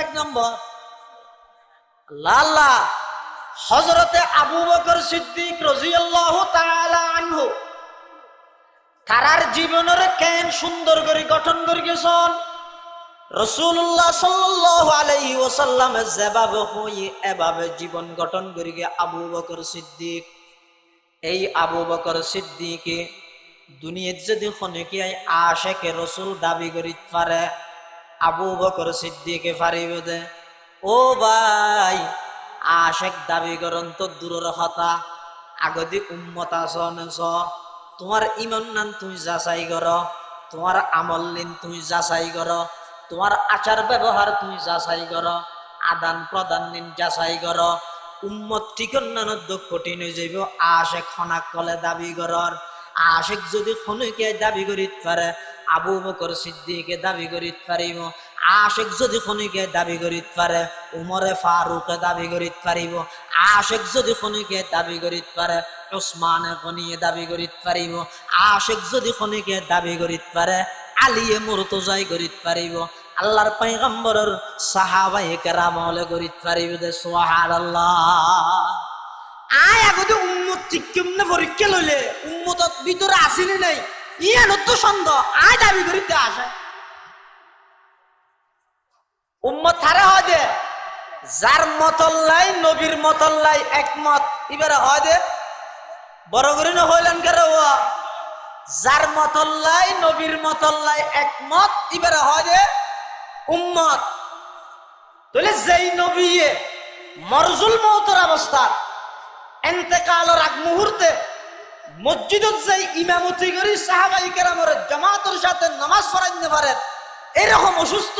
এক নম্বর। লাল্লা হজরতে আবু বকর সিদ্দিক রাদিয়াল্লাহু তাআলা আনহু, তারার জীবনের কেন সুন্দর করে গঠন করে গেছেন রসুল্লাহ সাল্লাল্লাহু আলাইহি ওয়াসাল্লাম যেভাবে হই এভাবে জীবন গঠন করে গে আবু বকর সিদ্দিক, এই আবু বকর সিদ্দিকে দুনিয়াত যদি খনিকে আশেকে রসুল দাবি করি পারে আবু বকর সিদ্দিকে পারিব দে। ও ভাই, আশেক দাবি করন তো দূরের কথা। আগদি উম্মত আসনেছ তোমার ইমান নান তুই যাচাই কর। তোমার আমল নিন তুই যাচাই কর। তোমার আচার ব্যবহার তুই যাচাই কর। আদান প্রদান নিন যাচাই কর। উম্মত ঠিকনানোর দুঃখ কঠিন হয়ে যাইব। আশেক খনাক কলে দাবি করর। আশেক যদি খনুকে দাবি করিত পারে আবু বকর সিদ্দিকে দাবি করিত পারিব। আশেক যদি খনিকে দাবি করিত পারে, উমরে ফারুকে দাবি করিত পারিব। আশেক যদি খনিকে দাবি করিত পারে ওসমানে খনিয়ে দাবি করিত পারিব। আশেক যদি খনিকে দাবি করিত পারে, আলিয়ে মুরতজাই করিত পারিব। আল্লাহর পয়গম্বরের সাহাবাই কেরাম করিত পারিব দে সোহার আল্লাহ আয় আগতে উম্মত ঠিক কেমনে পরীক্ষা লইলে? উম্মতত ভিতরে আসিনি নাই? ইয়ান তো সন্দেহ আয় দাবি করিতে আসে উম্মত থারে হয় দে, যার মতল্লাই নবীর মতল্লাই একমত। এবারে হয় দে, বড় করে না হইলেন কেন যার মতল্লাই নবীর মতল্লাই একমত, এবারে হয় দে, উম্মত। তাহলে যেই নবীয়ে মরজুল মৌতর অবস্থা, এন্তেকালের আগ মুহূর্তে মসজিদত যাই ইমামতি করি, সাহাবাই কেরামরে জামাতের সাথে নামাজ পড়াইতে পারেন এরকম অসুস্থ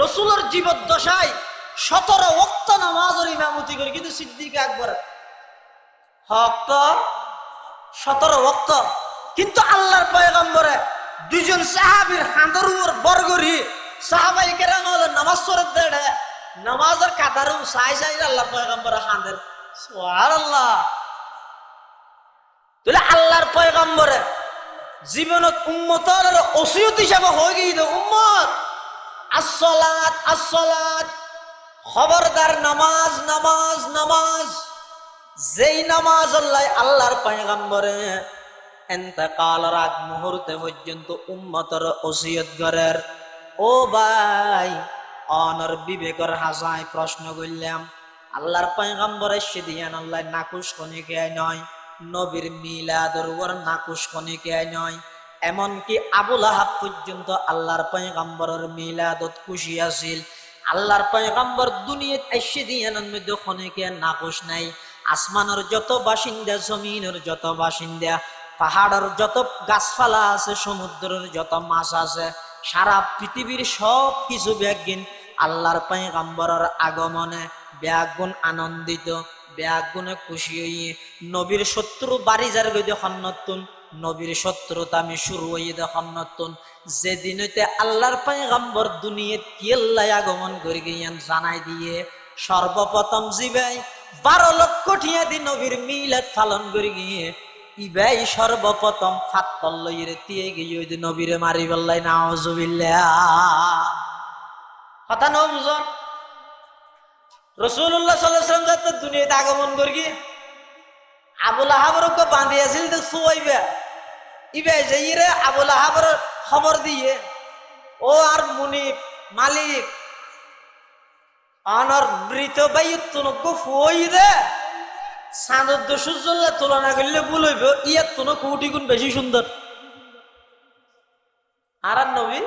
রসুলের জীবদ্দশায় সতেরো ওক্ত নামাজের ইমামতি করি, কিন্তু সিদ্দিক একবার হক, সতেরো ওক্ত কিন্তু আল্লাহর পয়গম্বরে দুজন সাহাবির হাঁদর উপর বরগরি সাহাবাই কেরাম হলো নামাজ পড়ে দেড়ে, নামাজের কাতারও সাই সাই আল্লাহ পয়গম্বরে হাঁদের সুবহানাল্লাহ। তাহলে আল্লাহর পয়গম্বরে জীবনত উম্মতর ওসিয়ত হিসাবে হয়ে গিয়ে উম্মত। আসলাত আসলাত খবরদার নামাজ নামাজ নামাজ। যেই নামাজ আল্লাহ আল্লাহর পয়গম্বরে এন্তকালের আগ মুহূর্তে পর্যন্ত উম্মতর ওসিয়ত গরের ও ভাই, অনর বিবেকর হাসায় প্রশ্ন করলাম, আল্লাহর পয়গম্বরে সেদিয়ান আল্লাহ নাকুশ খনিকে নয়। নবীর মিলাদর ওর নাকুশ খনিকে নয়। এমনকি আবুল আহাব পর্যন্ত আল্লাহর পয়গম্বরের মিলাদত খুশি আছিল। আল্লাহর পয়গম্বর দুনিয়াত এসে মধ্যে খনিকে নাকুশ নাই। আসমানের যত বাসিন্দা, জমিনের যত বাসিন্দা, পাহাড়ের যত গাছপালা আছে, সমুদ্রের যত মাছ আছে, সারা পৃথিবীর সব কিছু ব্যাগিন আল্লাহর পয়গম্বরের আগমনে ব্যাগুণ আনন্দিত। ব্যাগুণে খুশি নবীর শত্রু বাড়ি যার নবীর শত্রুতা আমি শুরু নতুন যেদিন হইতে আল্লাহর আগমন করে গিয়ান জানাই দিয়ে। সর্বপ্রথম জিবাই বারো লক্ষ ঠিয়া দি নবীর মিলাদ পালন করে গিয়ে, ইবাই সর্বপ্রথম ফাত্তল লইরে দিয়ে গিয়ে ওই নবীরে মারি বললাই নাওজুবিল্লাহ কথা ন বুঝন রসুল্লাহ সাল্লাম যাতে আগমন করি। আবুল আহাবর বাঁধি আছিল তো শুয়াইবে ইবে যে ইরে আবুল আহাবর খবর দিয়ে, ও আর মুনিব, মালিক, আনার মৃত বায়ু তুনক ফুই দে। সাঁদর সূর্যল্লা তুলনা করলে ভুল হইব, ইয়ার তুনো কোটি গুণ বেশি সুন্দর। আর নবী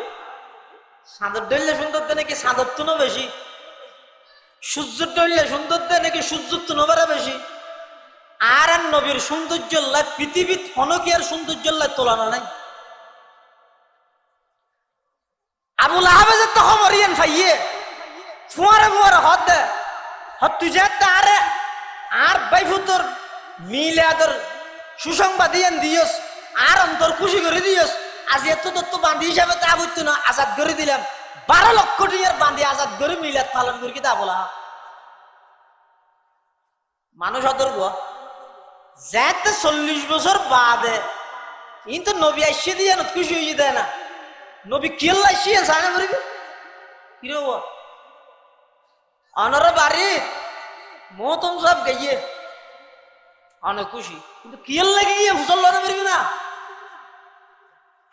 সাঁদর ডললে সুন্দর দেয় নাকি সাঁদর তুনো বেশি? সূর্য ডললে সুন্দর নাকি সূর্যর তুনো বেড়া বেশি? আর আর নবীর সৌন্দর্য পৃথিবীর হনকিয়ার সৌন্দর্য তুলনা নাই। আবুল আহমেদের তো খবর ইয়েন ফাইয়ে ফুয়ারে ফুয়ারে হদ দে। হদ তুই যে আরে, আর বাইফুতর মিলে আদর সুসংবাদ দিয়েন দিয়স, আর অন্তর খুশি করে দিয়স। আজ এত তত্ত্ব বান্ধি হিসাবে তা বুঝতো না, আজাদ করে দিলাম। বারো লক্ষ টিয়ার বান্ধি আজাদ করে মিলাদ পালন করি তা বলা? মানুষ অতর্ক যেতে চল্লিশ বছর বাদে, কিন্তু নবী আসছে দিয়ে খুশি হয়ে দেয় না। নবী কেল্লা আসিয়ে জানে করিবে কিরে অনর বাড়ি, মতন সব গিয়ে অনেক খুশি। কিন্তু কিয়ের লাগে গিয়ে হুসল লড়ে পারবি না।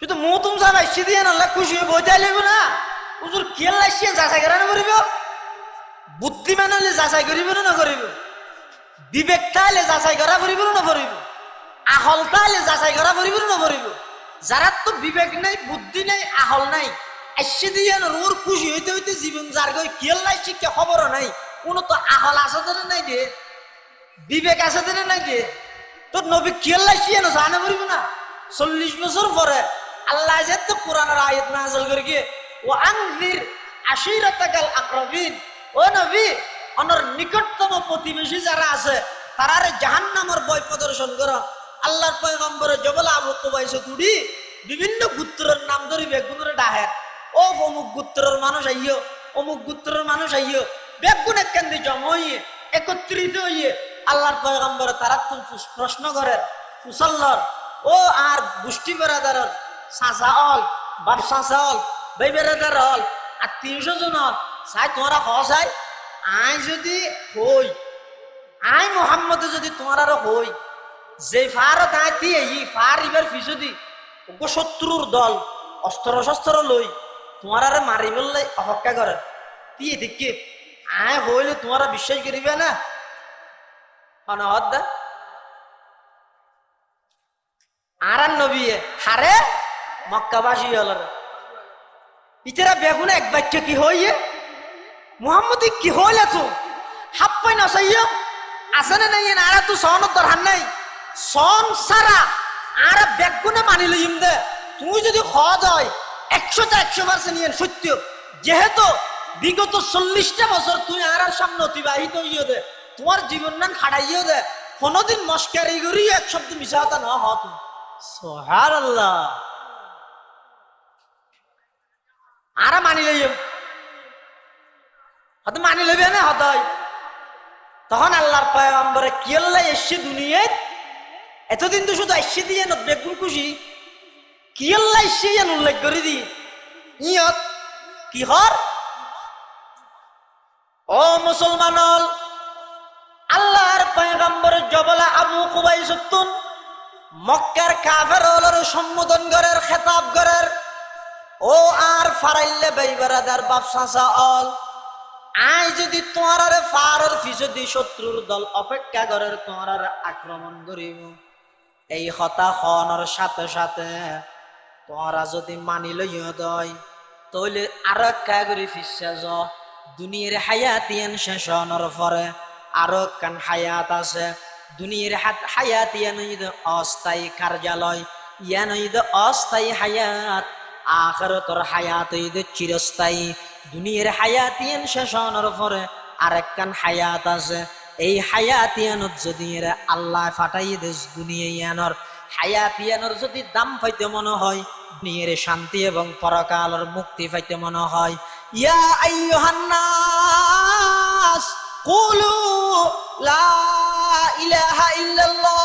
শুধু মতন সব আসছে দিয়ে না খুশি হয়ে বইতে লাগবে না। হুজুর কিয়ের লাগছে যাচাই করা না করিব? বুদ্ধিমান হলে যাচাই করিব না করিব? বিবেক তাইলে যাচাই করা করিব না করিব? আহল তাইলে যাচাই করা করিব না করিব? যারা তো বিবেক নাই, বুদ্ধি নাই, আহল নাই আসছে দিয়ে ওর খুশি হইতে হইতে জীবন যার গই কিয়ের লাগছে কে খবরও নাই? কোনো তো আহল আছে নাই দিয়ে বিবেক আছে নাই দিয়ে তোর নবী কিয়ের লাগছে না জানে করিব না? চল্লিশ বছর পরে আল্লাহ যে তো কোরআনের আয়াত নাযিল করে গিয়ে ও আনজির আশিরাতাকাল আকরাবিন। ও নবী, অনর নিকটতম প্রতিবেশী যারা আছে, তারারে জাহান্নামের বই প্রদর্শন করো। আল্লাহর পয়গম্বরে জবল আবু কুবাইছে তুড়ি বিভিন্ন গুত্রের নাম ধরি বেগুনের ডাহের। ও অমুক গুত্রের মানুষ আইও অমুক গুত্রের মানুষ আইও বেগুন কেন্দ্রে জমা হইয়ে, একত্রিত হইয়ে আল্লাহর পয়গম্বরে তারা প্রশ্ন করেন মুসল্লর ও আর গোষ্ঠী বেড়াদারর চাচা অল বাপ চাচা অল ভাই বেড়াদার অল আর তিনশো জন চাই তোমরা হসাই আই যদি হই, আই মোহাম্মদে যদি তোমার আরও হই, যে ফার তাই দিয়ে ই ফার ইবার ফিসদি শত্রুর দল, অস্ত্র শস্ত্র লই, তোমার আরে মারি বললে অপেক্ষা করে দিয়ে দেখকে আয় হইলে তোমারা বিশ্বাস করিবে না? অনহদ দা। আর আর নবী, হারে মক্কাবাসী হল ইতারা বেগুন এক বাক্য কি হইয়ে? মোহাম্মদ কি হইল তো হাপ্পাই না সাইয় আছে না নাই আর তো সহনত দরকার নাই? সন সারা আর বেগুনে মানি লইম দে। তুমি যদি হদ হয় একশোটা একশো পার্সেন্ট ইয়েন সত্য। যেহেতু বিগত চল্লিশটা বছর তুই আর সামনে অতিবাহিত হইও দে, তোমার জীবন নাম খাড়াইও দে। কোনোদিন মস্কারি করি এক শব্দ মিশাতা না হত সোহার আল্লাহ। আর মানি লইম। হয়তো মানি লইবে না হতই। তখন আল্লাহর পয়গম্বরে আল্লাহ এসছে দুনিয়ায়? এতদিন তো শুধু এসছে দিয়ে ন বেগুন খুশি কিয়ল্লা এসছে ইয়ান উল্লেখ করে দি ইয়ত কিহর ও মুসলমানল আল্লাহর পয়গম্বর জবলা আবু কুবাই সত্তুন মক্কার কাফের সম্বোধন করার খেতাব করার ও আর ফারাইলে বেইবারাদার বাপসাসা অল আই যদি তোমার ফারার ফিসদি শত্রুর দল অপেক্ষা করার তোমার আক্রমণ করিব। এই হতাশনের সাথে সাথে তোমরা যদি মানি লইয়া দয় তাহলে আরও কা করে ফিসা য। দুনিয়ার হায়াত ইয়ান শেষ হওয়ার পরে আরও কান হায়াত আছে। দুনিয়ার হাত হায়াত ইয়ান অস্থায়ী কার্যালয়, ইয়ান অস্থায়ী হায়াত। আখরতর হায়াত চিরস্থায়ী। দুনিয়ার হায়াত ইয়ান শেষ হওয়ার পরে আরেক কান হায়াত আছে। এই হায়াত ইয়ানত যদি এরা আল্লাহ ফাটাই দেশ দুনিয়া ইয়ানর হায়াত ইয়ানর যদি দাম পাইতে মনে হয়, দুনিয়ার শান্তি এবং পরকালের মুক্তি পাইতে মনে হয়। ইয়া আইয়ুহান নাস, কুলু লা ইলাহা ইল্লাল্লাহ,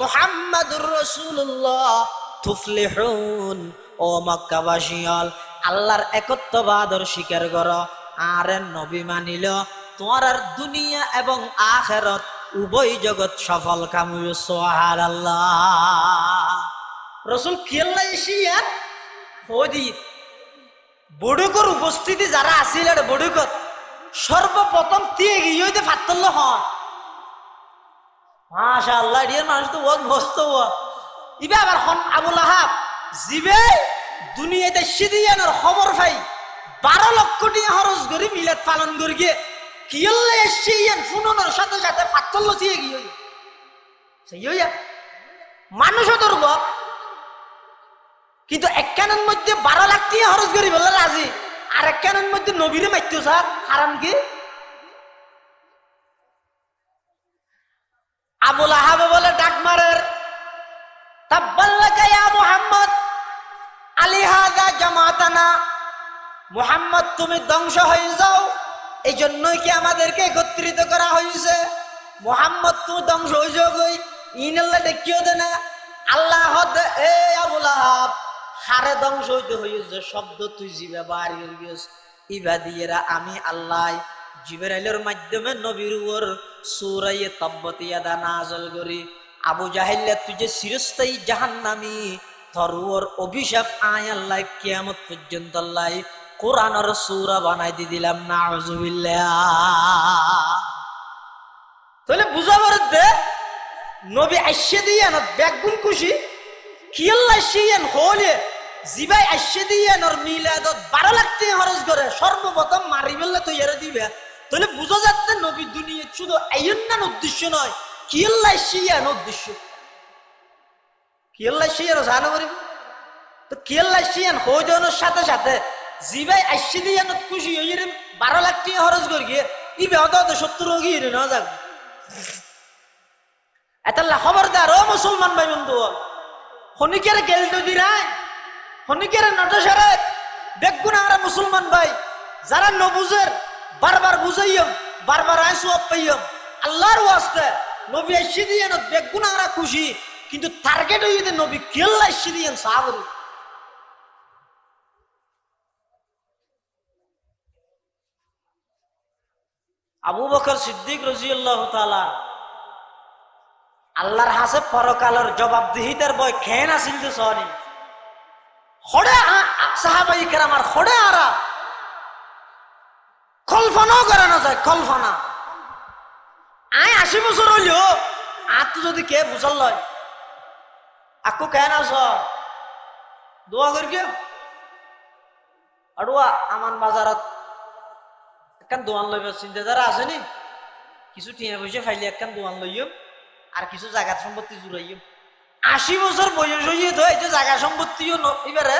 মুহাম্মাদুর রাসূলুল্লাহ, তুফলিহুন ও মক্কাবাসীল আল্লাহর একত্ববাদর স্বীকার কর। আর নবী মানিল, তোমার দুনিয়া এবং আখেরত উভয় জগৎ সফল কামুয় সোহার আল্লাহ রসুল কিয়াল্লা হদি, বড়ুকর উপস্থিতি যারা আর বড়ুকর, সর্বপ্রথম দিয়ে গিয়ে ফাত্তল্য হন। মাশা আল্লাহ এর মানুষ তো বহুত মস্ত ইবে আবার আবুল আহাব জিবে দুনিয়াতে সিদিয়ানোর খবর পাই, বারো লক্ষ টাকা খরচ করি মিলাদ পালন করি গিয়ে কিয়ল্লে এসছে ইয়ান সাথে সাথে পাত্তল্য দিয়ে গিয়ে সেই হইয়া মানুষও ধরব কিন্তু একখানের মধ্যে বারো লাখ টাকা খরচ করি বললে রাজি, আর একখানের মধ্যে নবীরে মারতো স্যার হারাম কি? আবুল আহাবে বলে ডাক মারের তাব্বাল্লাকা ইয়া মুহাম্মদ। আলিহাদা জামাতানা। মুহাম্মদ, তুমি ধ্বংস হয়ে যাও। এই জন্যই কি আমাদেরকে একত্রিত করা হয়েছে? মোহাম্মদ, তুমি ধ্বংস হয়ে ইনাল্লা দেখিও আল্লাহ এ আবুল আহাব হারে ধ্বংস হইতে হয়েছে শব্দ তুই জিবা বাড়ি গিয়েছ। ইবা দিয়েরা আমি আল্লাহ জিবরাইলের মাধ্যমে নবীর উপর সুরাইয়ে তব্বতিয়াদা নাজল করি। আবু জাহিল্লা তুই যে চিরস্থায়ী জাহান্নামি তোর অভিশাপ আয় আল্লাহ পর্যন্ত কোরআনের সুরা বানাই দিলাম না তাহলে বুঝাবার দে, নবী দিয়ে না ব্যাগুন খুশি? হলে, জিবাই আইসে দিয়ে নর মিলাদত বারো লাখ টাকা খরচ করে, সর্বপ্রথম মারি ফেললে তো এরা দিবে। তাহলে বুঝা যাচ্ছে নবী দুনিয়া শুধু আইন্নান উদ্দেশ্য নয়, কি আল্লাহ শিয়ান উদ্দেশ্য? কি আল্লাহ শিয়ান জানো করিব তো কি আল্লাহ শিয়ান হয়ে সাথে সাথে জিবাই আইসে দিয়ে খুশি হয়ে বারো লাখ টাকা খরচ করি গিয়ে ইবে হতে হতে সত্তর রোগী না যাক এতাল্লা খবরদার, ও মুসলমান ভাই বন্ধু শনিকের গেলটো দিরাই শনিকের নটসারে দেখুন আমরা মুসলমান ভাই, যারা নবুজের বারবার বুঝাইম বারবার আইসু পাইম আল্লাহর ওয়াস্তে নবী এসে দিয়ে দেখুন আমরা খুশি কিন্তু টার্গেট যদি নবী কেল্লা এসে দিয়ে সাবরি আবু বকর সিদ্দিক রাজিয়াল্লাহু তাআলা আল্লাহর হাসে পরকালের জবাবদিহিতার বয় খেয়ে না সিলতে সরি হড়ে সাহাবাই কেরামার হড়ে আরা। কল্পনাও না যায়, কল্পনা। আয় আশি বছর হইলেও আর তো যদি কে বুঝল লয় আকু কেন আস দোয়া করি আড়ুয়া আমার বাজারত একখান দোয়ান লইব চিন্তা যারা আসেনি কিছু টিয়া পয়সা ফাইলে একখান দোয়ান লইও আর কিছু জায়গা সম্পত্তি জুড়াইও আশি বছর বয়স হইয়ে তো এই যে জায়গা সম্পত্তিও এবারে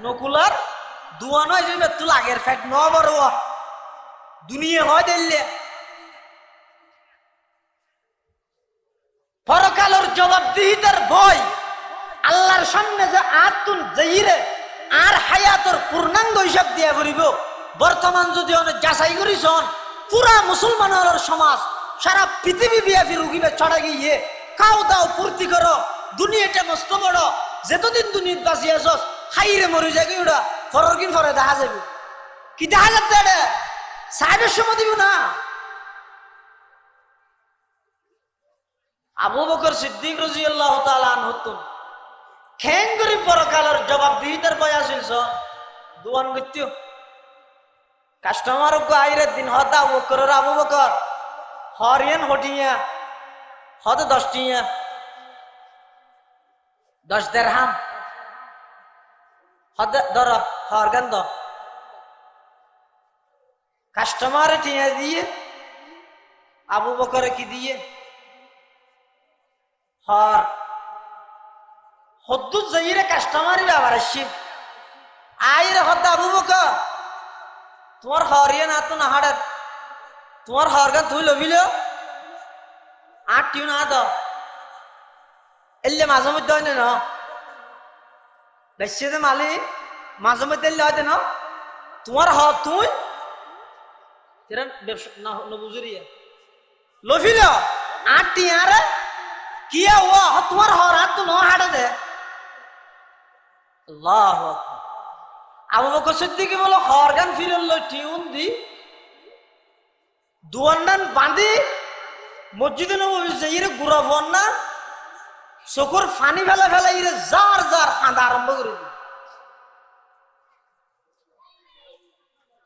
নকুলার দুয়া নয় যে তো লাগের ফ্যাট ন বড় দুনিয়া হয় দিল্লে পরকালের জবাবদিহিতার ভয় আল্লাহর সামনে যে আতুন যাইরে আর হায়াতর পূর্ণাঙ্গ হিসাব দিয়া করিব। বর্তমান যদি অনেক যাচাই করিছন পুরা মুসলমানের সমাজ, সারা পৃথিবী বিয়াপি রুগিবে চড়া গিয়ে। খাও দাও পূর্তি করো, দুনিয়াটা মস্ত বড় যেতদিন দুনিয়াত বাঁচি আছস, খাইরে মরি যাগে ওটা ফরর কিন ফরে দেখা যাবে। কি দেখা যাচ্ছে এটা? সাহেবের সময় দিব না। আবু বকর সিদ্দিক রাজি আল্লাহ হতুন খেং করে পরকালের জবাব দিহিতার বয় স দুয়ান গত্য কাস্টমার আইরে দিন হতা বকর আবু বকর। হরিয়ান হটিয়া, হতে দশটিয়া। দশ দেড় হাম হতে ধর হরগান দ কাস্টমারে টিয়া দিয়ে, আবু বকরে কি দিয়ে? হর। হদ্দুত যাইরে কাস্টমারই ব্যাপার আসছে। আইরে হদ্দা বকর তোমার হরিয়া না তো না হাড়ের, তোমার হরগান তুই লবিল আট টিউ না দাও। এলে মাঝে মধ্যে হয় না বেশি মালি, মাঝে মধ্যে এলে হয় না তোমার হ তুই? তেরা ব্যবসা না নবুজুরি লফিল আট টিয়ারে? কিয়া ও? তোমার হর হাত তো ন হাড়ে দে। আল্লাহ আবু বকর সিদ্দিকি বলো হরগান ফিরল টিউন দি। দুয়ান্ডান বাঁধি, মসজিদে নবী যাইরে গুড়া ফোন না চকুর ফানি ফেলা ফেলা ইরে যার যার হাঁদা আরম্ভ করে দিল।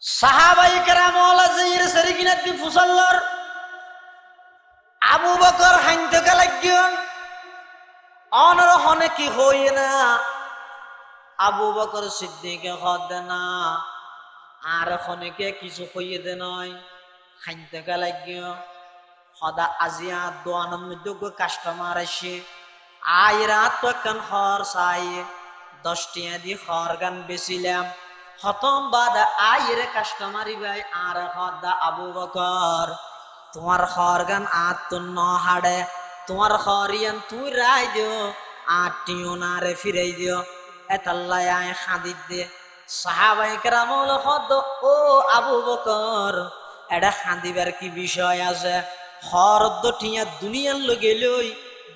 সাহাবাই কেরামলা যাইরে সেরি কিনা দি ফুসাল্লর, আবু বকর হাইনতে লাগিয়ন অনর কি হই না? আবু বকর সিদ্দিকে হদ না, আর খনেকে কিছু হইয়ে দে নয় খাইতে লাগিও সদা আজিয়া দোয়ানোর মধ্যে গো কাস্টমার আসে আই রাত তো একখান খর চাই দশটিয়া দি খর গান বেচিলাম খতম বাদ আইরে কাস্টমারি ভাই, আর হদা আবু বকর, তোমার খর গান আর তো ন হাড়ে, তোমার খরিয়ান তুই রাই দিও আর টিও না রে ফিরাই দিও। এতাল্লাই আয় খাদির দে। সাহাবাই কেরামল হদ, ও আবু বকর এটা খাদিবার কি বিষয় আছে? হরদ্দ টিয়া দুনিয়ার লগে লই,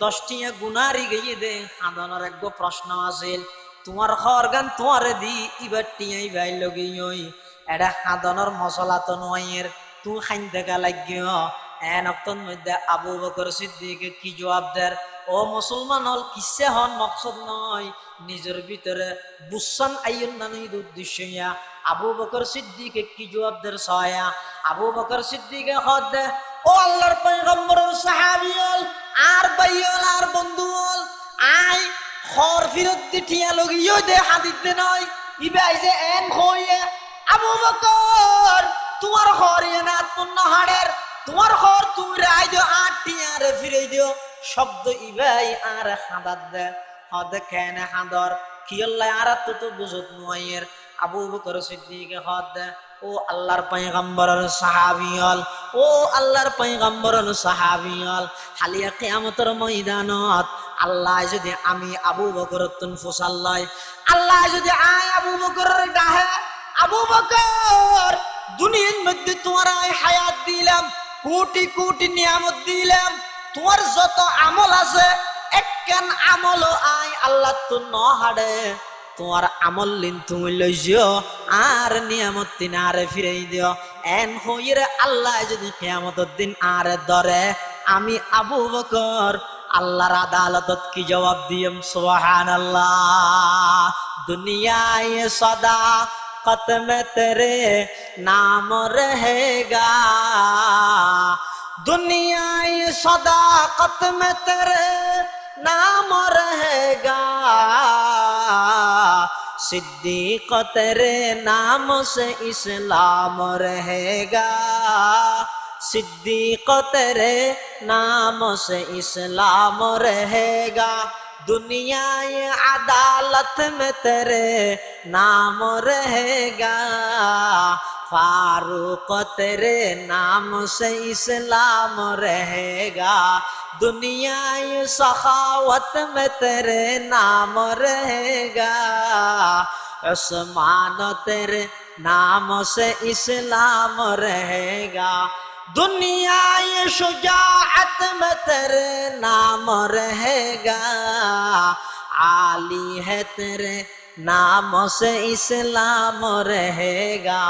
দশটিয়া গুনারি গিয়ে দে। খাদনের এক প্রশ্ন আছিল তোমার খর গান তোমারে দি ইবার টিয়াই ভাই লগে ওই এটা খাদনের মশলা তো নয়ের, তুই খাইন দেখা লাগিও। এন অক্তন মধ্যে আবু বকর সিদ্দিকে কি জবাব দের ও মুসলমান হল, কিসে হন মকসদ নয়? নিজের ভিতরে বুসান আইন নানিদ উদ্দেশ্য আবু বকর সিদ্দিকে কি জবাব দের সয়া আবু বকর সিদ্দিকে হদ দে, ও আল্লাহর পয়গম্বরের সাহাবী হল, আর বাইল আর বন্ধু হল আই খর ফিরত দিঠিয়া লগিও দে হাদিত দে নয় ইবাই যে এন হইয়ে, আবু বকর, তোমার ঘর ইয়ে না তুন্ন হাড়ের তোমার ঘর তুমি রাই দিও আর টিয়ারে ফিরে দিও শব্দ ইবাই আর হাদাত দে। হদ কেনে হাদর? কিয়ল্লাই আর তো তো বুঝত নুয়াইয়ের আবু বকর সিদ্দিকে হদ, ও আল্লাহর পয়গম্বরের সাহাবিয়ল, ও আল্লাহর পয়গম্বরের সাহাবিয়ল হালিয়া কিয়ামতের ময়দানত। আল্লাহ যদি আমি আবু বকর তুন ফুসাল্লাই আল্লাহ যদি আয় আবু বকরের ডাহে, আবু বকর, দুনিয়ার মধ্যে তোমার আয় হায়াত দিলাম, কোটি কোটি নিয়ামত দিলাম, তোমার যত আমল আছে একখান আমল আই আল্লাহ তো ন হাড়ে তোমার আমল লিন তুমি লই যেও, আর নিয়ামত দিন আরে ফিরেই দিও। এন হইরে আল্লাহ যদি কেয়ামতের দিন আরে ধরে, আমি আবু বকর আল্লাহর আদালতত কি জবাব দিয়ম সুবহান আল্লাহ দুনিয়ায় সদা কতম তেরে নাম রহেগা। দুনিয়ায় সদা কতম তেরে नाम रहेगा सिद्दीक तेरे नाम से इस्लाम रहेगा सिद्दीक तेरे नाम से इस्लाम रहेगा दुनिया ये अदालत में तेरे नाम रहेगा फारूक तेरे नाम से इस्लाम रहेगा दुनिया ये सखावत में तेरे नाम रहेगा उस्मान तेरे नाम से इस्लाम रहेगा दुनिया ये शुजाअत में तेरे नाम रहेगा आली है तेरे नाम से इस्लाम रहेगा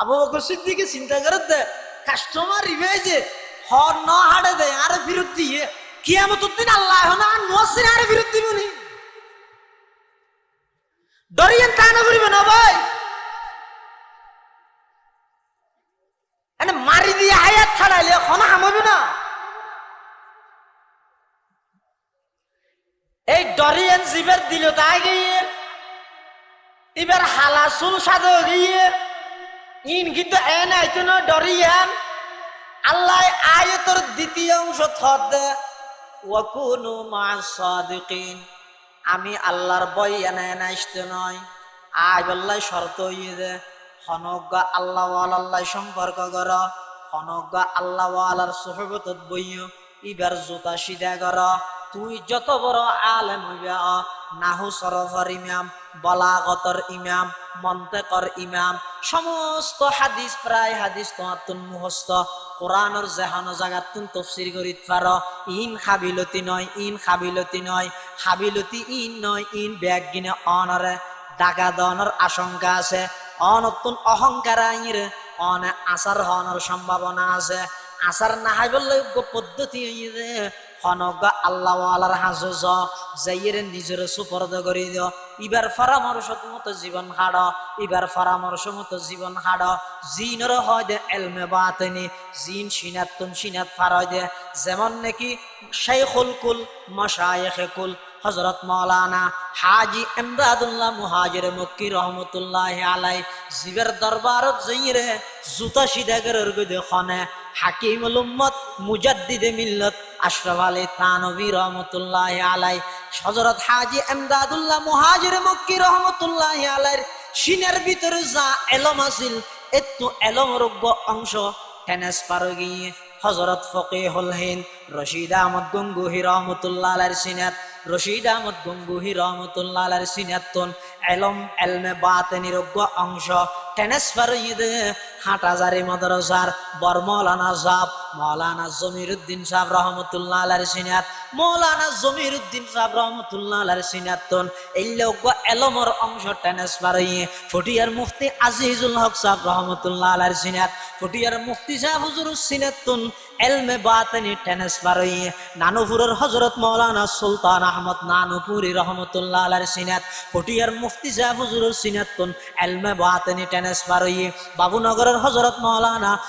আবু বকর সিদ্দিকে চিন্তা করে দে কাস্টমার রিভেজে হর ন হাড়ে দে আরে ফিরত দিয়ে কিয়ামত উদ্দিন আল্লাহ না নসিন আরে ফিরত দিবনি ডরিয়েন কানা করিবে না ভাই এখন হামাবে না। এই জিবের দিল গিয়ে এবার গিয়ে, ইন কিন্তু এন আইতো না আল্লাহ আয়তর দ্বিতীয় অংশ থদ দে, ওয়াকুনু মা সাদিকিন। আমি আল্লাহর বই এনে এনে আসতে নয়। আয় বল্লাই শর্ত ইয়ে দে হনজ্ঞ আল্লাহ আল্লাহ সম্পর্ক কর। হনজ্ঞ আল্লাহ ইবার জোতা সিধা কর তুই যত বড় আলেম নাহু সরফর ইমাম, বলাগতর ইমাম, মন্তেকর ইমাম, সমস্ত হাদিস প্রায় হাদিস তোমার মুহস্ত, কোরআনর যেহান জাগাত তুন তফসির করি পার, ইন খাবিলতি নয়, ইন খাবিলতি নয়, খাবিলতি ইন নয়, ইন ব্যাগ গিনে অনরে দাগা দনের আশঙ্কা আছে, অনতুন অহংকার আইরে অনে আচার হওয়ার সম্ভাবনা আছে। আচার না হাই বললে পদ্ধতি খনক আল্লাহ আল্লাহর হাজুজ, যাইয়ের নিজের সুপর্দ করে দিও। ইবার পরামর্শ মতো জীবন হাড় ইবার পরামর্শ মতো জীবন হাড়। জিনর হয় দে এলমে বাতেনি, জিন সিনাত তুম সিনাত ফারয় দে। যেমন নাকি শেখুল কুল মশায়েখে কুল হজরত মৌলানা হাজি এমদাদুল্লাহ মুহাজির মক্কি রহমতুল্লাহ আলাই জিবের দরবারত জইরে জুতা সিদাগরের গদে খনে হাকিমুল উম্মত মুজাদ্দিদে মিল্লত আশরাফ আলী তানবী রহমতুল্লাহ আলাই হজরত হাজি এমদাদুল্লাহ মুহাজির মক্কি রহমতুল্লাহ আলাইর সিনের ভিতরে যা এলম আছিল এত এলম রোগ্য অংশ টেনেস পারো গিয়ে হজরত ফকে হলহিন রশিদ আহমদ গঙ্গুহি রহমতুল্লাহ আলাইর সিনাত রশিদ আহমদ গঙ্গুহি রহমতুল্লাহ আলাইর সিনাতন এলম, এলমে বাতে নিরজ্ঞ অংশ। ট্রান্সফার ঈদে হাটাজারি মাদ্রাসার বর মৌলানা সাহেব, মৌলানা জমির উদ্দিন সাহেব রহমতুল্লাহ আলার সিনাত মৌলানা জমির উদ্দিন সাহেব রহমতুল্লাহ আলার সিনাতন এই লোক এলমর অংশ ট্রান্সফার হইয়ে ফটিয়ার মুফতি আজিজুল হক সাহেব রহমতুল্লাহ আলার সিনাত ফটিয়ার মুফতি সাহেব হুজুর সিনাতুন এলমে বাতানি ট্রান্সফার বারই নানুপুরের হজরত মৌলানা সুলতান আহমদ নানুপুরি রহমতুল্লাহ আলার সিনাত পটিয়ার মুফতি সাহেব হুজুর সিনাতুন এলমে বাতানি ট্রান্সফার বারই বাবুনগরের হজরত মৌলানা